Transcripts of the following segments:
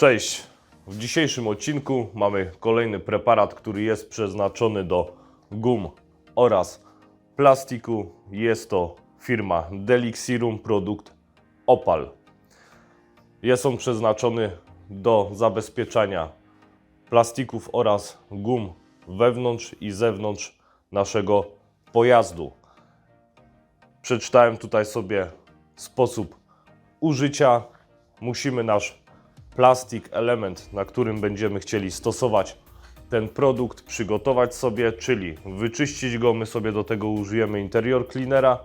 Cześć! W dzisiejszym odcinku mamy kolejny preparat, który jest przeznaczony do gum oraz plastiku. Jest to firma Delixirum, produkt Opal. Jest on przeznaczony do zabezpieczania plastików oraz gum wewnątrz i zewnątrz naszego pojazdu. Przeczytałem tutaj sobie sposób użycia. Musimy nasz plastik, element, na którym będziemy chcieli stosować ten produkt, przygotować sobie, czyli wyczyścić go. My sobie do tego użyjemy interior cleanera,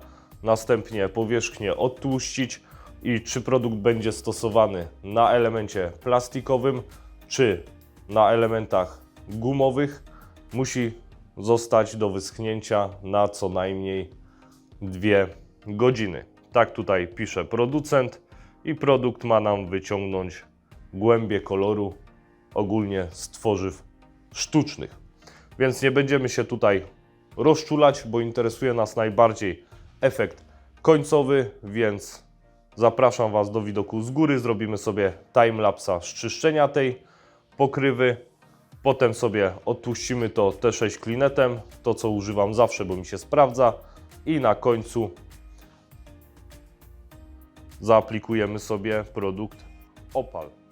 następnie powierzchnię odtłuścić i czy produkt będzie stosowany na elemencie plastikowym, czy na elementach gumowych, musi zostać do wyschnięcia na co najmniej dwie godziny. Tak tutaj pisze producent i produkt ma nam wyciągnąć głębie koloru ogólnie z tworzyw sztucznych. Więc nie będziemy się tutaj rozczulać, bo interesuje nas najbardziej efekt końcowy, więc zapraszam Was do widoku z góry. Zrobimy sobie timelapsa szczyszczenia tej pokrywy. Potem sobie odtłuścimy to T6 klinetem, to co używam zawsze, bo mi się sprawdza. I na końcu zaaplikujemy sobie produkt Opal.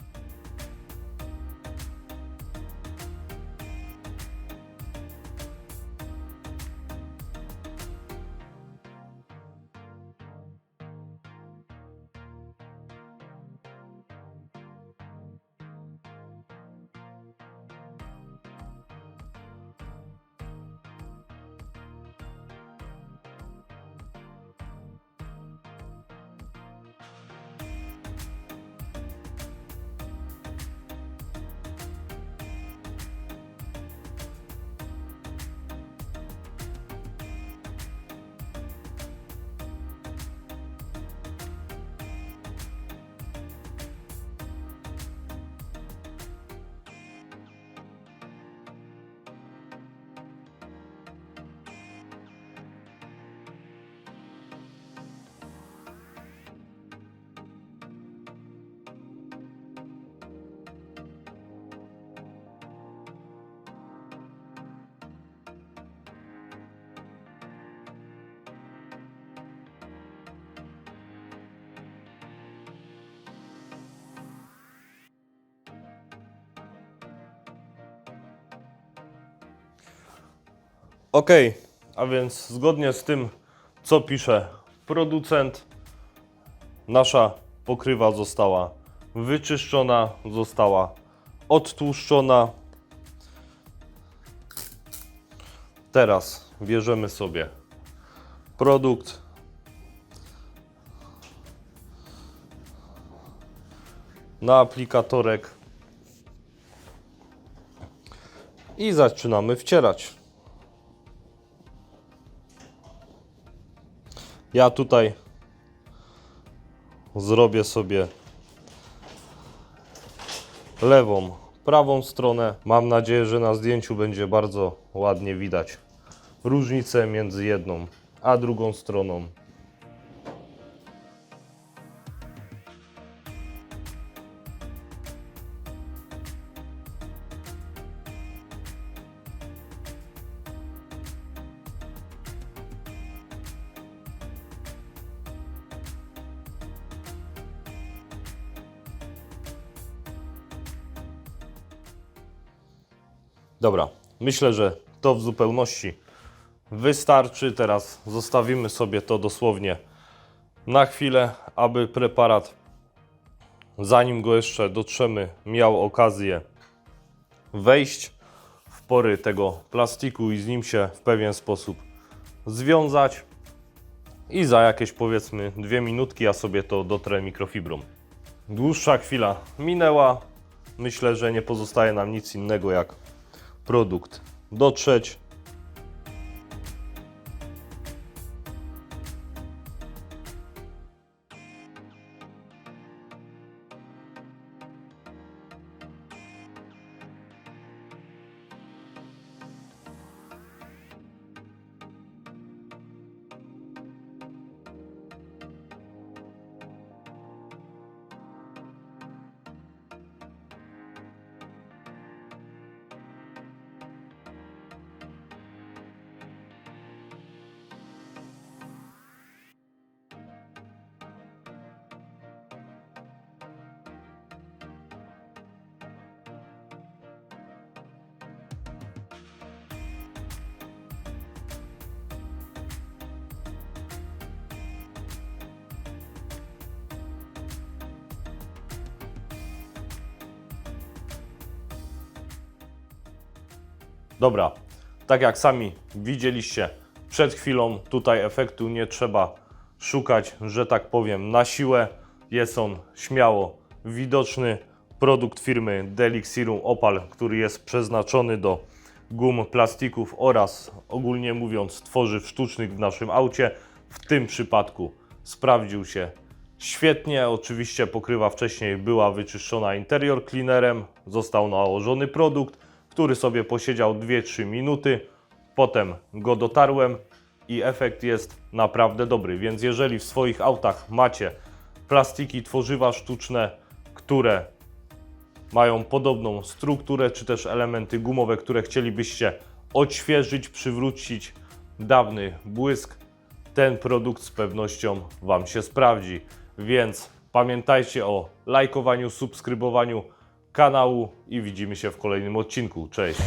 Ok, a więc zgodnie z tym, co pisze producent, nasza pokrywa została wyczyszczona, została odtłuszczona. Teraz bierzemy sobie produkt. Na aplikatorek i zaczynamy wcierać. Ja tutaj zrobię sobie lewą, prawą stronę. Mam nadzieję, że na zdjęciu będzie bardzo ładnie widać różnicę między jedną a drugą stroną. Dobra, myślę, że to w zupełności wystarczy. Teraz zostawimy sobie to dosłownie na chwilę, aby preparat, zanim go jeszcze dotrzemy, miał okazję wejść w pory tego plastiku i z nim się w pewien sposób związać. I za jakieś powiedzmy dwie minutki ja sobie to dotrę mikrofibrą. Dłuższa chwila minęła. Myślę, że nie pozostaje nam nic innego jak produkt dotrzeć. Dobra, tak jak sami widzieliście przed chwilą, tutaj efektu nie trzeba szukać, że tak powiem, na siłę. Jest on śmiało widoczny. Produkt firmy Delixirum Opal, który jest przeznaczony do gum, plastików oraz ogólnie mówiąc tworzyw sztucznych w naszym aucie. W tym przypadku sprawdził się świetnie. Oczywiście pokrywa wcześniej była wyczyszczona interior cleanerem, został nałożony produkt, który sobie posiedział 2-3 minuty. Potem go dotarłem i efekt jest naprawdę dobry. Więc jeżeli w swoich autach macie plastiki, tworzywa sztuczne, które mają podobną strukturę, czy też elementy gumowe, które chcielibyście odświeżyć, przywrócić dawny błysk, ten produkt z pewnością Wam się sprawdzi. Więc pamiętajcie o lajkowaniu, subskrybowaniu kanału i widzimy się w kolejnym odcinku. Cześć!